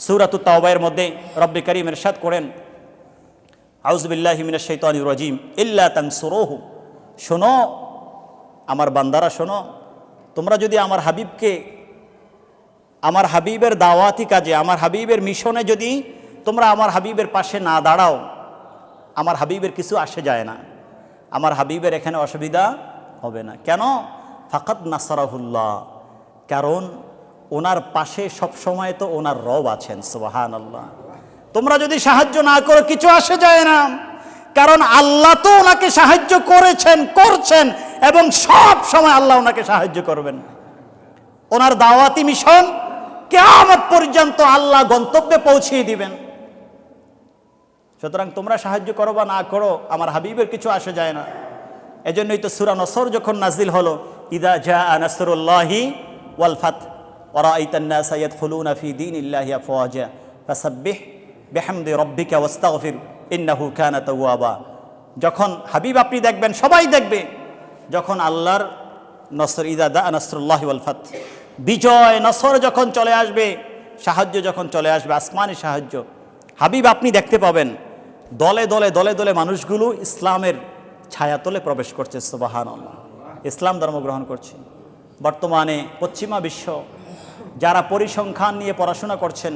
সুরাতু তাওবায়ের মধ্যে রব্বে করিম এরশাদ করেন আউজবিল্লাহ মিনাশ শৈতানির রাজিম, ইল্লা তানসুরুহু। শোনো, আমার বান্দারা, শোনো, তোমরা যদি আমার হাবিবকে, আমার হাবিবের দাওয়াতি কাজে, আমার হাবিবের মিশনে যদি তোমরা আমার হাবিবের পাশে না দাঁড়াও, আমার হাবিবের কিছু আসে যায় না। আমার হাবিবের এখানে অসুবিধা হবে না। কেন? ফাকাত নাসারাহুল্লাহ। কারণ ওনার পাশে সবসময় তো ওনার রব আছেন সুবাহান আল্লাহ তোমরা যদি সাহায্য না করো, কিছু আসে যায় না। কারণ আল্লাহ তো ওনাকে সাহায্য করেছেন, করছেন, এবং সব সময় আল্লাহ ওনাকে সাহায্য করবেন। ওনার দাওয়াতি মিশন কেয়ামত পর্যন্ত আল্লাহ গন্তব্যে পৌঁছিয়ে দিবেন। সুতরাং তোমরা সাহায্য করো বা না করো, আমার হাবিবের কিছু আসে যায় না। এজন্যই তো সুরা নসর যখন নাজিল হলো, ইদা জা নাসরুল্লাহি ওয়াল ফাত ইতান্না সাইয়দ ফুলুন ফি দিন ইল্লাহি আফওয়াজা ফাসাব্বিহ বিহামদি রব্বিকা ওয়াস্তাগফির ইন্নাহু কানা তাওয়াবা যখন হাবিব আপনি দেখবেন, সবাই দেখবে, যখন আল্লাহর নসর ইদা দা নাসরুল্লাহি ওয়াল ফাত, বিজয় নসর যখন চলে আসবে, সাহায্য যখন চলে আসবে, আসমানি সাহায্য, হাবিব আপনি দেখতে পাবেন, দলে দলে দলে দলে মানুষগুলো ইসলামের ছায়াতলে প্রবেশ করছে সুবাহান ইসলাম ধর্ম গ্রহণ করছে। বর্তমানে পশ্চিমা বিশ্ব যারা পরিসংখ্যান নিয়ে পড়াশোনা করছেন,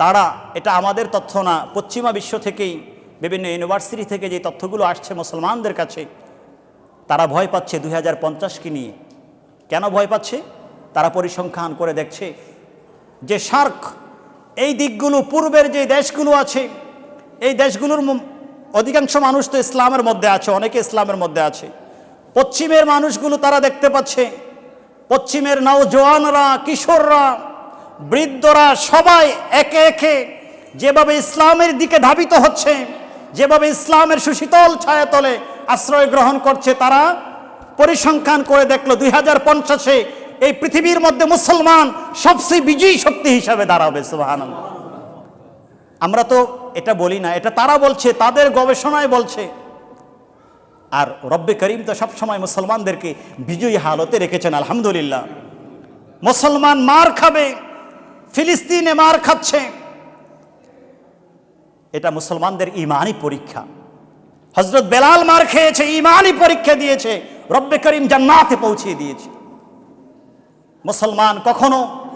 তারা এটা আমাদের তথ্য না, পশ্চিমা বিশ্ব থেকেই, বিভিন্ন ইউনিভার্সিটি থেকে যে তথ্যগুলো আসছে মুসলমানদের কাছে, তারা ভয় পাচ্ছে দুই হাজার পঞ্চাশকে নিয়ে। কেন ভয় পাচ্ছে? তারা পরিসংখ্যান করে দেখছে যে সার্ক, এই দিকগুলো, পূর্বের যে দেশগুলো আছে, এই দেশগুলোর অধিকাংশ মানুষ তো ইসলামের মধ্যে আছে, অনেকে ইসলামের মধ্যে আছে। পশ্চিমের মানুষগুলো তারা দেখতে পাচ্ছে পশ্চিমের নওজোয়ানরা, কিশোররা, বৃদ্ধরা সবাই একে একে যেভাবে ইসলামের দিকে ধাবিত হচ্ছে, যেভাবে ইসলামের সুশীতল ছায়াতলে আশ্রয় গ্রহণ করছে, তারা পরিসংখ্যান করে দেখল দুই হাজার পঞ্চাশে এই পৃথিবীর মধ্যে মুসলমান সবচেয়ে বিজয়ী শক্তি হিসাবে দাঁড়াবে সুবাহান আমরা তো এটা বলি না, এটা তারা বলছে, তাদের গবেষণায় বলছে। আর রব্বে করিম তো সবসময় মুসলমানদেরকে বিজয়ী হালতে রেখেছেন, আলহামদুলিল্লাহ। মুসলমান মার খাবে, ফিলিস্তিনে মার খাচ্ছে। এটা মুসলমানদের ইমানই পরীক্ষা। হজরত বেলাল মার খেয়েছে ইমানই পরীক্ষা দিয়েছে, রব্বে করিম জান্নাতে পৌঁছিয়ে দিয়েছে। মুসলমান কখনো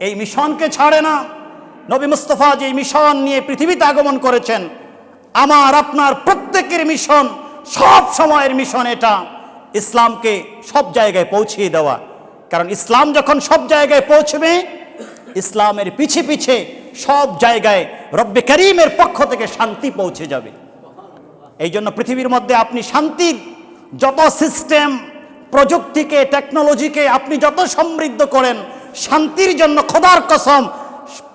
এই মিশনকে ছাড়ে না। নবী মুস্তফা যে মিশন নিয়ে পৃথিবীতে আগমন করেছেন, আমার, আপনার প্রত্যেকের মিশন সব সময়ের মিশন এটা, ইসলামকে সব জায়গায় পৌঁছিয়ে দেওয়া। কারণ ইসলাম যখন সব জায়গায় পৌঁছবে, ইসলামের পিছে পিছে সব জায়গায় রব্বে করিমের পক্ষ থেকে শান্তি পৌঁছে যাবে। এই জন্য পৃথিবীর মধ্যে আপনি শান্তির যত সিস্টেম, প্রযুক্তিকে, টেকনোলজিকে আপনি যত সমৃদ্ধ করেন, শান্তির জন্য খোদার কসম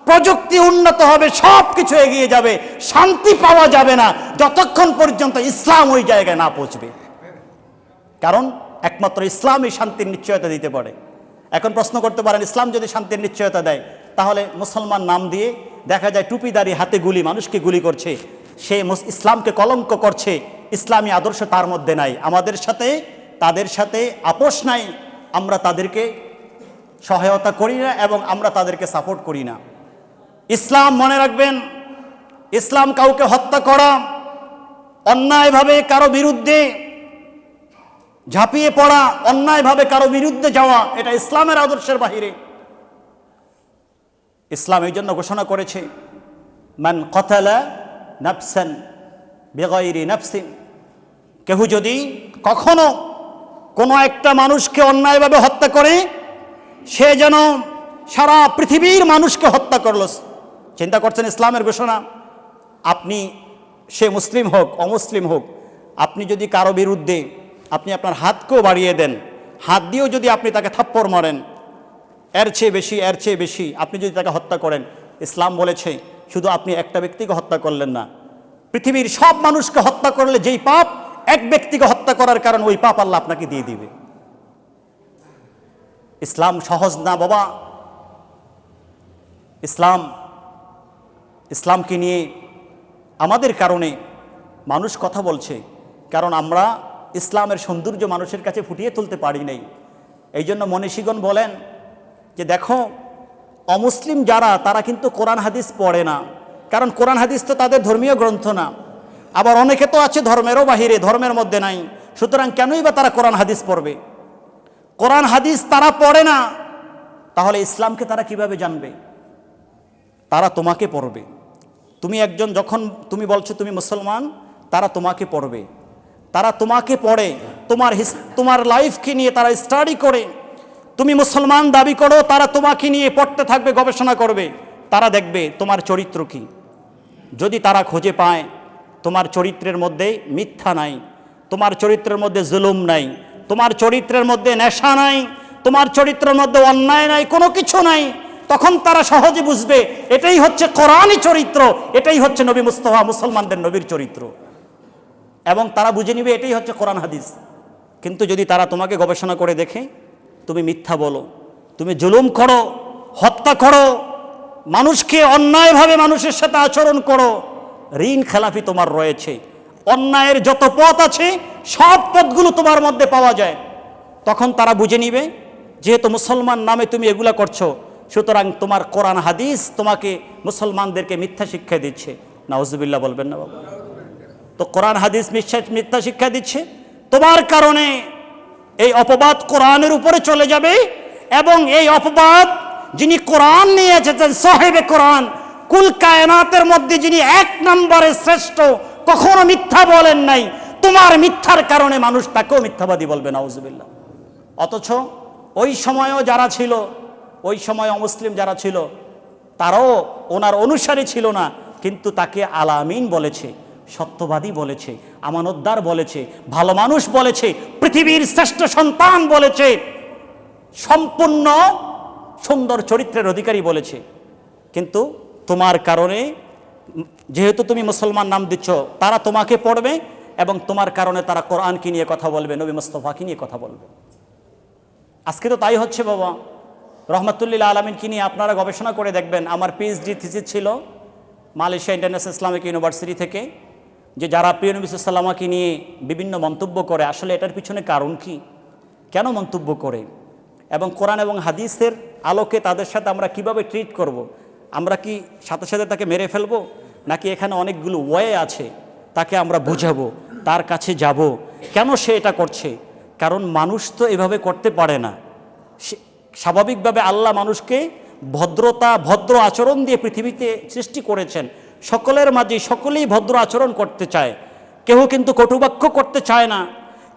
প্রযুক্তি উন্নত হবে সব কিছু এগিয়ে যাবে, শান্তি পাওয়া যাবে না, যতক্ষণ পর্যন্ত ইসলাম ওই জায়গায় না পৌঁছবে। কারণ একমাত্র ইসলামই শান্তির নিশ্চয়তা দিতে পারে। এখন প্রশ্ন করতে পারেন, ইসলাম যদি শান্তির নিশ্চয়তা দেয়, তাহলে মুসলমান নাম দিয়ে দেখা যায় টুপিদারি হাতে গুলি, মানুষকে গুলি করছে, সে ইসলামকে কলঙ্ক করছে, ইসলামী আদর্শ তার মধ্যে নাই। আমাদের সাথে, তাদের সাথে আপোষ নাই, আমরা তাদেরকে সহায়তা করি না এবং আমরা তাদেরকে সাপোর্ট করি না। ইসলাম মনে রাখবেন, ইসলাম কাউকে হত্যা করা, অন্যায়ভাবে কারও বিরুদ্ধে ঝাঁপিয়ে পড়া, অন্যায়ভাবে কারও বিরুদ্ধে যাওয়া, এটা ইসলামের আদর্শের বাহিরে। ইসলাম এই জন্য ঘোষণা করেছে, মান কতালা নাফসান বেগৈরি নাফসিন। কেউ যদি কখনো কোনো একটা মানুষকে অন্যায়ভাবে হত্যা করে, সে যেন সারা পৃথিবীর মানুষকে হত্যা করল। চিন্তা করছেন ইসলামের ঘোষণা আপনি সে মুসলিম হোক, অমুসলিম হোক, আপনি যদি কারও বিরুদ্ধে আপনি আপনার হাতকেও বাড়িয়ে দেন, হাত দিয়েও যদি আপনি তাকে থাপ্পড় মারেন, এর চেয়ে বেশি, এর চেয়ে বেশি আপনি যদি তাকে হত্যা করেন, ইসলাম বলেছে শুধু আপনি একটা ব্যক্তিকে হত্যা করলেন না। পৃথিবীর সব মানুষকে হত্যা করলে যেই পাপ, এক ব্যক্তিকে হত্যা করার কারণ ওই পাপ আল্লাহ আপনাকে দিয়ে দিবে। ইসলাম সহজ না বাবা। ইসলাম ইসলামকে নিয়ে আমাদের কারণে মানুষ কথা বলছে, কারণ আমরা ইসলামের সৌন্দর্য মানুষের কাছে ফুটিয়ে তুলতে পারি নাই। এই জন্য মনীষীগণ বলেন যে দেখো, অমুসলিম যারা, তারা কিন্তু কোরআন হাদিস পড়ে না। কারণ কোরআন হাদিস তো তাদের ধর্মীয় গ্রন্থ না। আবার অনেকে তো আছে ধর্মেরও বাহিরে, ধর্মের মধ্যে নাই। সুতরাং কেনই বা তারা কোরআন হাদিস পড়বে? কোরআন হাদিস তারা পড়ে না, তাহলে ইসলামকে তারা কীভাবে জানবে? তারা তোমাকে পড়বে। তুমি একজন যখন তুমি বলছো তুমি মুসলমান, তারা তোমাকে পড়বে। তারা তোমাকে পড়ে, তোমার হিস- তোমার লাইফকে নিয়ে তারা স্টাডি করে। তুমি মুসলমান দাবি করো, তারা তোমাকে নিয়ে পড়তে থাকবে, গবেষণা করবে। তারা দেখবে তোমার চরিত্র কি। যদি তারা খুঁজে পায়, তোমার চরিত্রের মধ্যে মিথ্যা নাই, তোমার চরিত্রের মধ্যে জুলুম নাই, তোমার চরিত্রের মধ্যে নেশা নাই, তোমার চরিত্রের মধ্যে অন্যায় নাই, কোনো কিছু নাই তখন তারা সহজে বুঝবে, এটাই হচ্ছে কোরআনই চরিত্র, এটাই হচ্ছে নবী মুস্তফা, মুসলমানদের নবীর চরিত্র। এবং তারা বুঝে নিবে এটাই হচ্ছে কোরআন হাদিস। কিন্তু যদি তারা তোমাকে গবেষণা করে দেখে, তুমি মিথ্যা বলো, তুমি জুলুম করো, হত্যা করো, মানুষকে অন্যায়ভাবে মানুষের সাথে আচরণ করো, ঋণ খেলাফি তোমার রয়েছে। অন্যায়ের যত পথ আছে, সব পথগুলো তোমার মধ্যে পাওয়া যায়। তখন তারা বুঝে নিবে, যেহেতু মুসলমান নামে তুমি এগুলা করছ সুতরাং তোমার কোরআন হাদিস তোমাকে মুসলমানদেরকে মিথ্যা শিক্ষা দিচ্ছে। নাউজুবিল্লাহ বলবেন না বাবা। তো কোরআন হাদিস মিথ্যা শিক্ষা দিচ্ছে। তোমার কারণে এই অপবাদ কোরআনের উপরে চলে যাবে এবং এই অপবাদ যিনি কোরআন নিয়ে এসেছেন, সাহেবে কোরআন, কুল কায়নাতের মধ্যে যিনি এক নম্বরে শ্রেষ্ঠ, কখনো মিথ্যা বলেন নাই। তোমার মিথ্যার কারণে মানুষ তাকেও মিথ্যাবাদী বলবে, নাউজুবিল্লাহ। অথচ ওই সময়ও যারা ছিল ওই সময় অমুসলিম যারা ছিল, তারাও ওনার অনুসারী ছিল না, কিন্তু তাকে আলামিন বলেছে, সত্যবাদী বলেছে, আমানতদার বলেছে, ভালো মানুষ বলেছে, পৃথিবীর শ্রেষ্ঠ সন্তান বলেছে, সম্পূর্ণ সুন্দর চরিত্রের অধিকারী বলেছে। কিন্তু তোমার কারণে, যেহেতু তুমি মুসলমান নাম দিচ্ছ, তারা তোমাকে পড়বে এবং তোমার কারণে তারা কোরআনকে নিয়ে কথা বলবে, নবী মুস্তফাকে নিয়ে কথা বলবে। আজকে তো তাই হচ্ছে বাবা। রহমতুল্লিল আলমিনকে নিয়ে আপনারা গবেষণা করে দেখবেন? আমার পিএইচডি থিসিস ছিল মালয়েশিয়া ইন্টারন্যাশনাল ইসলামিক ইউনিভার্সিটি থেকে, যে যারা প্রিয় নবী সাল্লামাকে নিয়ে বিভিন্ন মন্তব্য করে, আসলে এটার পিছনে কারণ কি? কেন মন্তব্য করে? এবং কোরআন এবং হাদিসের আলোকে তাদের সাথে আমরা কীভাবে ট্রিট করব। আমরা কি সাথে সাথে তাকে মেরে ফেলব? নাকি এখানে অনেকগুলো ওয়ে আছে, তাকে আমরা বুঝাবো, তার কাছে যাব? কেন সে এটা করছে? কারণ মানুষ তো এভাবে করতে পারে না। সে- স্বাভাবিকভাবে আল্লাহ মানুষকে ভদ্রতা, ভদ্র আচরণ দিয়ে পৃথিবীতে সৃষ্টি করেছেন। সকলের মাঝে সকলেই ভদ্র আচরণ করতে চায়। কেউ কিন্তু কটুবাক্য করতে চায় না।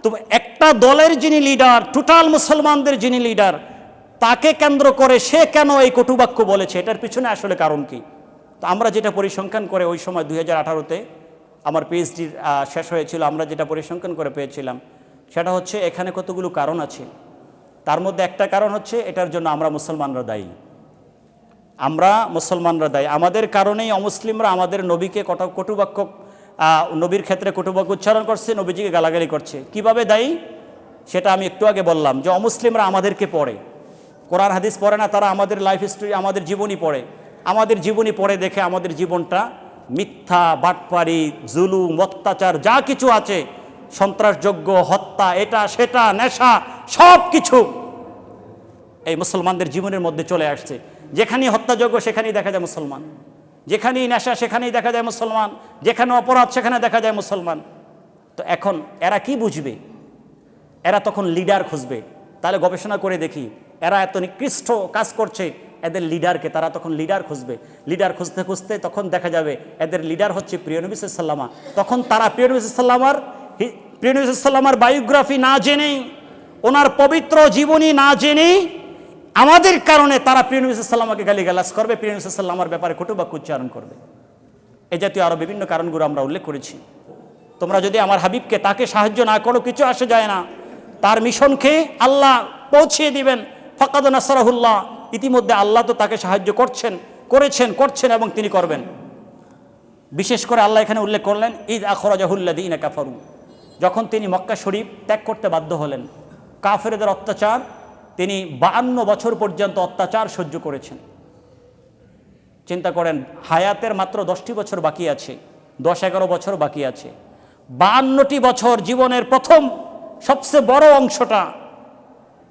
তো একটা দলের যিনি লিডার টোটাল মুসলমানদের যিনি লিডার তাকে কেন্দ্র করে সে কেন এই কটুবাক্য বলেছে? এটার পিছনে আসলে কারণ কি? তো আমরা যেটা পরিসংখ্যান করে ওই সময় দুই হাজার আঠারোতে আমার পিএইচডি শেষ হয়েছিল, আমরা যেটা পরিসংখ্যান করে পেয়েছিলাম, সেটা হচ্ছে এখানে কতগুলো কারণ আছে। তার মধ্যে একটা কারণ হচ্ছে এটার জন্য আমরা মুসলমানরা দায়ী। আমরা মুসলমানরা দায়ী। আমাদের কারণেই অমুসলিমরা আমাদের নবীকে কট, কটুবাক্য নবীর ক্ষেত্রে কটুবাক্য উচ্চারণ করছে, নবীজিকে গালাগালি করছে। কীভাবে দায়ী? সেটা আমি একটু আগে বললাম যে অমুসলিমরা আমাদেরকে পড়ে। কোরআন, হাদিস পড়ে না, তারা আমাদের লাইফ স্টোরি আমাদের জীবনী পড়ে। আমাদের জীবনী পড়ে দেখে আমাদের জীবনটা মিথ্যা, বাটপারি, জুলুম, অত্যাচার, যা কিছু আছে সন্ত্রাসযোগ্য, হত্যা, এটা, সেটা, নেশা সব কিছু এই মুসলমানদের জীবনের মধ্যে চলে আসছে। যেখানেই হত্যাযোগ্য, সেখানেই দেখা যায় মুসলমান। যেখানেই নেশা, সেখানেই দেখা যায় মুসলমান। যেখানে অপরাধ, সেখানে দেখা যায় মুসলমান। তো এখন এরা কি বুঝবে? এরা তখন লিডার খুঁজবে। তাহলে গবেষণা করে দেখি, এরা এত নিকৃষ্ট কাজ করছে, এদের লিডারকে তারা তখন লিডার খুঁজবে। লিডার খুঁজতে খুঁজতে তখন দেখা যাবে, এদের লিডার হচ্ছে প্রিয় সাল্লামা তখন তারা প্রিয় সাল্লামার হি- প্রিয় বায়োগ্রাফি না জেনেই, ওনার পবিত্র জীবনী না জেনেই, আমাদের কারণে তারা প্রিয় নবী সাল্লামাকে গালি গালাস করবে, প্রিয় নবী সাল্লামার ব্যাপারে কটুবাক্য উচ্চারণ করবে। এ জাতীয় আরও বিভিন্ন কারণগুলো আমরা উল্লেখ করেছি। তোমরা যদি আমার হাবিবকে তাকে সাহায্য না করো, কিছু আসে যায় না। তার মিশনকে আল্লাহ পৌঁছিয়ে দিবেন। ফকাদ নাসরাহুল্লাহ, ইতিমধ্যে আল্লাহ তো তাকে সাহায্য করছেন, করেছেন, করছেন এবং তিনি করবেন। বিশেষ করে আল্লাহ এখানে উল্লেখ করলেন ঈদ আখরাজাহুল্লাদিন কাফারু। যখন তিনি মক্কা শরীফ ত্যাগ করতে বাধ্য হলেন, কাফেরদের অত্যাচার, তিনি বাহান্ন বছর পর্যন্ত অত্যাচার সহ্য করেছেন। চিন্তা করেন, হায়াতের মাত্র দশটি বছর বাকি আছে, দশ এগারো বছর বাকি আছে। বাহান্নটি বছর জীবনের প্রথম সবচেয়ে বড় অংশটা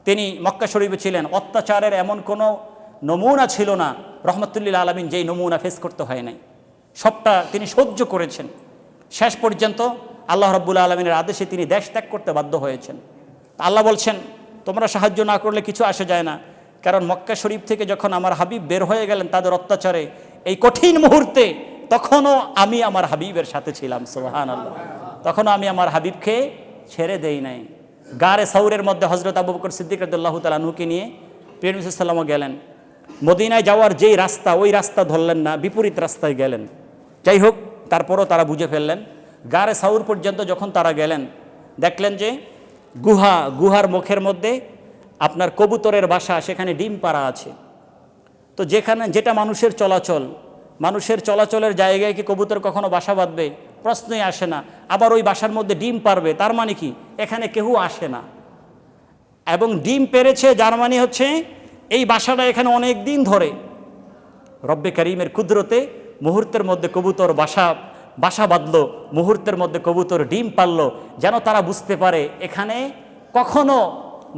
তিনি মক্কা শরীফে ছিলেন। অত্যাচারের এমন কোনো নমুনা ছিল না, রহমতুল্লিল আলমিন যেই নমুনা ফেস করতে হয় নাই। সবটা তিনি সহ্য করেছেন। শেষ পর্যন্ত আল্লাহ রব্বুল আলমিনের আদেশে তিনি দেশ ত্যাগ করতে বাধ্য হয়েছেন। আল্লাহ বলছেন, তোমরা সাহায্য না করলে কিছু আসে যায় না। কারণ মক্কা শরীফ থেকে যখন আমার হাবিব বের হয়ে গেলেন তাদের অত্যাচারে, এই কঠিন মুহূর্তে তখনও আমি আমার হাবিবের সাথে ছিলাম সোহান আল্লাহ তখনও আমি আমার হাবিবকে ছেড়ে দেই নাই। গারে সৌরের মধ্যে হজরত আবু বকর সিদ্দিক রদুল্লাহ তালাহুকে নিয়ে প্রিয়সাল্লামও গেলেন। মদিনায় যাওয়ার যেই রাস্তা, ওই রাস্তা ধরলেন না, বিপরীত রাস্তায় গেলেন। যাই হোক, তারপরও তারা বুঝে ফেললেন গারে সাউর পর্যন্ত যখন তারা গেলেন, দেখলেন যে গুহা, গুহার মুখের মধ্যে আপনার কবুতরের বাসা, সেখানে ডিম পাড়া আছে। তো যেখানে, যেটা মানুষের চলাচল, মানুষের চলাচলের জায়গায় কি কবুতর কখনো বাসা বাঁধবে? প্রশ্নই আসে না। আবার ওই বাসার মধ্যে ডিম পারবে তার মানে কি? এখানে কেউ আসে না। এবং ডিম পেরেছে যার মানে হচ্ছে এই বাসাটা এখানে অনেক দিন ধরে রব্বে করিমের কুদরতে মুহূর্তের মধ্যে কবুতর বাসা বাসা বাঁধলো, মুহূর্তের মধ্যে কবুতর ডিম পারল যেন তারা বুঝতে পারে এখানে কখনো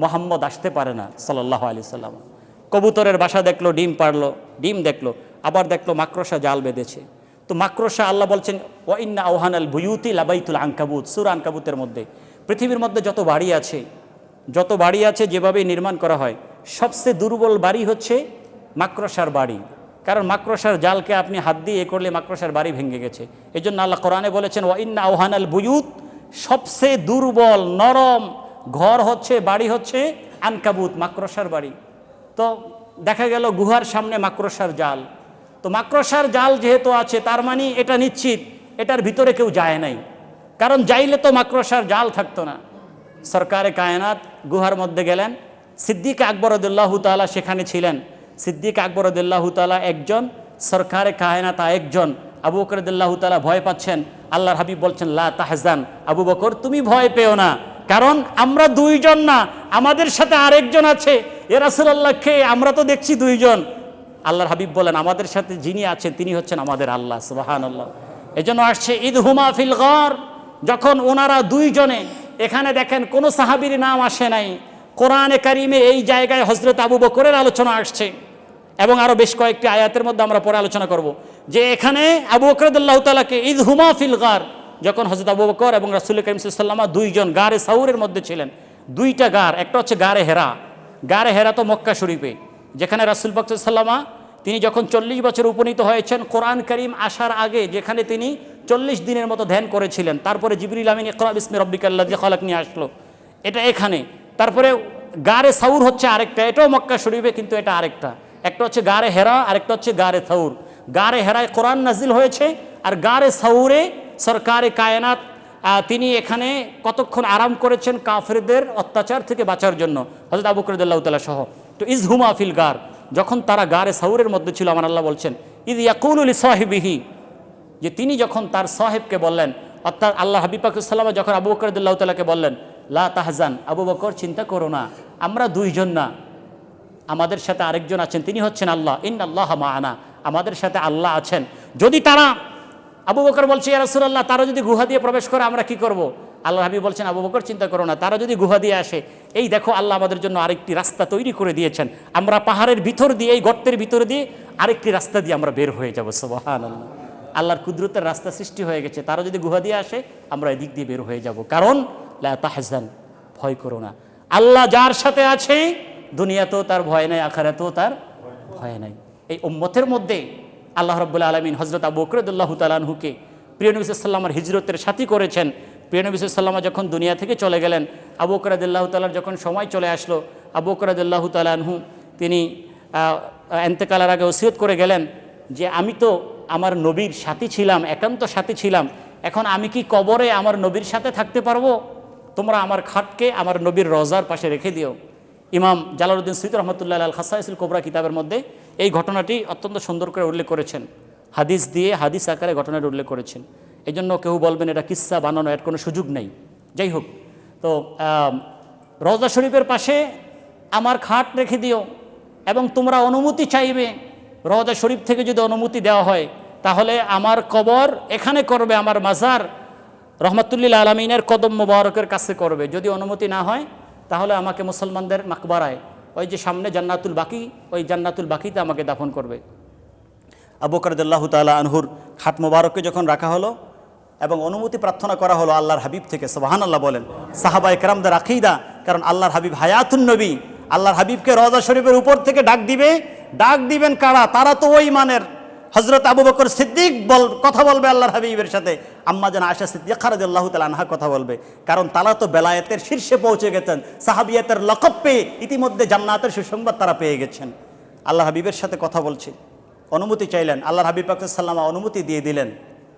মোহাম্মদ আসতে পারে না সাল্লাহ আলি সাল্লাম। কবুতরের বাসা দেখল, ডিম পারল, ডিম দেখল, আবার দেখল মাকড়সা জাল বেঁধেছে। তো মাকড়সা আল্লাহ বলছেন ওয়াইন্না আওহান আল বুয়ুতি লাবাইতুল আঙ্কাবুত সুর আঙ্কাবুতের মধ্যে, পৃথিবীর মধ্যে যত বাড়ি আছে, যত বাড়ি আছে যেভাবে নির্মাণ করা হয়, সবচেয়ে দুর্বল বাড়ি হচ্ছে মাকড়সার বাড়ি। কারণ মাকড়সার জালকে আপনি হাত দিয়ে এ করলে মাকড়সার বাড়ি ভেঙে গেছে। এই জন্য আল্লাহ কোরআনে বলেছেন ওয়াইন্না আওহান আল বুয়ুত সবচেয়ে দুর্বল, নরম ঘর হচ্ছে, বাড়ি হচ্ছে আনকাবুত, মাকড়সার বাড়ি। তো দেখা গেল গুহার সামনে মাকড়সার জাল। তো মাকড়সার জাল যেহেতু আছে, তার মানে এটা নিশ্চিত, এটার ভিতরে কেউ যায় নাই। কারণ যাইলে তো মাকড়সার জাল থাকতো না। সরকারে কায়নাত গুহার মধ্যে গেলেন, সিদ্দিক আকবরদুল্লাহ তালা সেখানে ছিলেন। সিদ্দিক আকবরদুল্লাহ তালা একজন সরকারে কায়নাত একজন আবু বকরদুল্লাহ তালা ভয় পাচ্ছেন। আল্লাহর হাবিব বলছেন, লা তাহজান। আবু বকর, তুমি ভয় পেও না। কারণ আমরা দুইজন না, আমাদের সাথে আরেকজন আছে। এ কে? আমরা তো দেখছি দুইজন। আল্লাহর হাবিব বলেন, আমাদের সাথে যিনি আছেন, তিনি হচ্ছেন আমাদের আল্লাহ সুবাহান আল্লাহ এই জন্য আসছে, ঈদ হুমা ফিল গর। যখন ওনারা দুইজনে, এখানে দেখেন কোনো সাহাবির নাম আসে নাই। কোরআনে কারিমে এই জায়গায় হজরত আবু বকরের আলোচনা আসছে এবং আরও বেশ কয়েকটি আয়াতের মধ্যে আমরা পরে আলোচনা করব। যে এখানে আবু বকরদুল্লাহ তালাকে ঈদ হুমা ফিল গার, যখন হজরত আবু বকর এবং রাসুল করিম সাল্লামা দুইজন গারে সাউরের মধ্যে ছিলেন, দুইটা গার, একটা হচ্ছে গারে হেরা। গারে হেরা তো মক্কা শরীফে, যেখানে রাসুল সাল্লামা তিনি যখন চল্লিশ বছর উপনীত হয়েছেন, কোরআন করিম আসার আগে যেখানে তিনি চল্লিশ দিনের মতো ধ্যান করেছিলেন, তারপরে জিবরিল আমিন ইকরাব ইসমি রব্বিকাল্লা যে খলাক নিয়ে আসলো। এটা এখানে। তারপরে গারে সাউর হচ্ছে আরেকটা, এটাও মক্কা শরীফে, কিন্তু এটা আরেকটা। একটা হচ্ছে গারে হেরা, আরেকটা হচ্ছে গারে সাউর। গারে হেরায় কোরআন নাজিল হয়েছে, আর গারে সাউরে সরকারে কায়নাত তিনি এখানে কতক্ষণ আরাম করেছেন কাফেরদের অত্যাচার থেকে বাঁচার জন্য হজরত আবু করদুল্লাহ তালা সহ। তো ইজ হুমা ফিল গার, যখন তারা গারে সাউরের মধ্যে ছিল, আমার আল্লাহ বলছেন, ইদ ইয়াকুল সাহেবিহি, যে তিনি যখন তার সাহেবকে বললেন, অর্থাৎ আল্লাহ হাবিবাকুসাল্লাম যখন আবু বকরদুল্লাহ তালাকে বললেন লা তাহজান, আবু বকর চিন্তা করো না, আমরা দুইজন না। আমাদের সাথে আরেকজন আছেন, তিনি হচ্ছেন আল্লাহ। ইন আল্লাহ মানা, আমাদের সাথে আল্লাহ আছেন। যদি তারা, আবু বকর বলছে ইয়ারসুল্লাহ তারা যদি গুহা দিয়ে প্রবেশ করে, আমরা কি করব? আল্লাহ হাবিব বলছেন, আবু বকর, চিন্তা করো না, তারা যদি গুহা দিয়ে আসে, এই দেখো আল্লাহ আমাদের জন্য আরেকটি রাস্তা তৈরি করে দিয়েছেন। আমরা পাহাড়ের ভিতর দিয়ে, এই গর্তের ভিতর দিয়ে আরেকটি রাস্তা দিয়ে আমরা বের হয়ে যাব সোবাহান আল্লাহ আল্লাহর কুদরতের রাস্তা সৃষ্টি হয়ে গেছে, তারা যদি গুহা দিয়ে আসে, আমরা এদিক দিয়ে বের হয়ে যাব। কারণ তাহজান, ভয় করো না। আল্লাহ যার সাথে আছে, দুনিয়াতেও তার ভয় নাই, আখারাতেও তার ভয় নাই। এই উম্মতের মধ্যে আল্লাহ রব্বুল্লা আলমিন হজরত আবু বকরদুল্লাহ তালানহুকে প্রিয় নবী সাল্লামার হিজরতের সাথী করেছেন। প্রিয় নবী সাল্লামা যখন দুনিয়া থেকে চলে গেলেন, আবু বকরাদুল্লাহ তালার যখন সময় চলে আসলো, আবু বকরাদুল্লাহ তালানহু তিনি এন্তেকালার আগে ওসিয়ত করে গেলেন যে, আমি তো আমার নবীর সাথী ছিলাম, একান্ত সাথী ছিলাম। এখন আমি কি কবরে আমার নবীর সাথে থাকতে পারব? তোমরা আমার খাটকে আমার নবীর রজার পাশে রেখে দিও। ইমাম জালালউদ্দিন সৈদ রহমতুল্লাহ আল খাসাইসুল কোবরা কিতাবের মধ্যে এই ঘটনাটি অত্যন্ত সুন্দর করে উল্লেখ করেছেন। হাদিস দিয়ে হাদিস আকারে ঘটনাটি উল্লেখ করেছেন। এই জন্য কেউ বলবেন, এটা কিস্সা বানানো, এর কোনো সুযোগ নেই। যাই হোক, তো রওজা শরীফের পাশে আমার খাট রেখে দিও এবং তোমরা অনুমতি চাইবে, রওজা শরীফ থেকে যদি অনুমতি দেওয়া হয়, তাহলে আমার কবর এখানে করবে, আমার মাজার রহমতুল্লিল আলমিনের কদম মুবারকের কাছে করবে। যদি অনুমতি না হয়, তাহলে আমাকে মুসলমানদের মাকবারায়, ওই যে সামনে জান্নাতুল বাকি, ওই জান্নাতুল বাকিতে আমাকে দাফন করবে। আবু করদুল্লাহ তালা আনহুর খাট মোবারককে যখন রাখা হলো এবং অনুমতি প্রার্থনা করা হলো আল্লাহর হাবিব থেকে সোহান আল্লাহ বলেন সাহাবাই কেরামদের আকিদা, কারণ আল্লাহর হাবিব হায়াতুন নবী, আল্লাহর হাবিবকে রজা শরীফের উপর থেকে ডাক দিবে। ডাক দিবেন কারা? তারা তো ওই মানের। হজরত আবু বকর সিদ্দিক বল, কথা বলবে আল্লাহর হাবিবের সাথে। আম্মা যেন আশা সিদ্দিক খারাজুল্লাহ তালা আনহা কথা বলবে। কারণ তারা তো বেলায়েতের শীর্ষে পৌঁছে গেছেন। সাহাবিয়াতের লকব পেয়ে ইতিমধ্যে জান্নাতের সুসংবাদ তারা পেয়ে গেছেন। আল্লাহ হাবিবের সাথে কথা বলছি। অনুমতি চাইলেন। আল্লাহ হাবিব সাল্লামা অনুমতি দিয়ে দিলেন।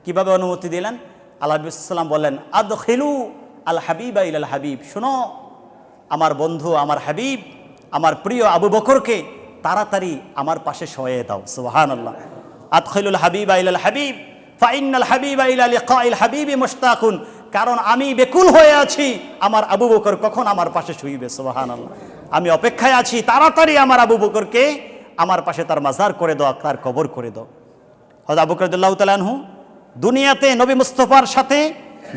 কীভাবে অনুমতি দিলেন? আল্লাহ হাবিবাল্লাম বলেন আদ খেলু আল হাবিব ইল হাবিব। শোনো, আমার বন্ধু, আমার হাবিব, আমার প্রিয় আবু বকরকে তাড়াতাড়ি আমার পাশে শয়ে দাও। সুহান আল্লাহ আদখিলুল হাবিব ইল হাবিব ফাইনাল হাবিব ইলা লিকাইল হাবিবি মুশতাকুন। কারণ আমি বেকুল হয়ে আছি, আমার আবু বকর কখন আমার পাশে শুইবে? সোহান আমি অপেক্ষায় আছি, তাড়াতাড়ি আমার আবু বকরকে আমার পাশে তার মাজার করে দাও তার কবর করে দাও। হজরত আবু করদুল্লাহ তালানহু দুনিয়াতে নবী মুস্তফার সাথে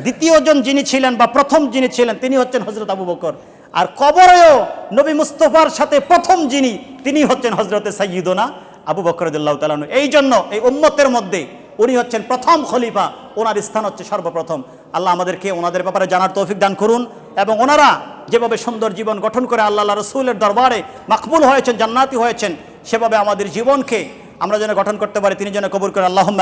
দ্বিতীয়জন যিনি ছিলেন বা প্রথম যিনি ছিলেন, তিনি হচ্ছেন হজরত আবু বকর। আর কবরেও নবী মুস্তফার সাথে প্রথম যিনি, তিনি হচ্ছেন হজরতে সাইয়িদনা আবু বকরদুল্লাহ তালানহু এই জন্য এই উম্মতের মধ্যে উনি হচ্ছেন প্রথম খলিফা। ওনার স্থান হচ্ছে সর্বপ্রথম। আল্লাহ আমাদেরকে ওনাদের ব্যাপারে জানার তৌফিক দান করুন এবং ওনারা যেভাবে সুন্দর জীবন গঠন করে আল্লাহ রসুলের দরবারে মাকবুল হয়েছেন, জান্নাতি হয়েছেন, সেভাবে আমাদের জীবনকে আমরা যেন গঠন করতে পারি, তিনি যেন কবুল করে আল্লাহ আমি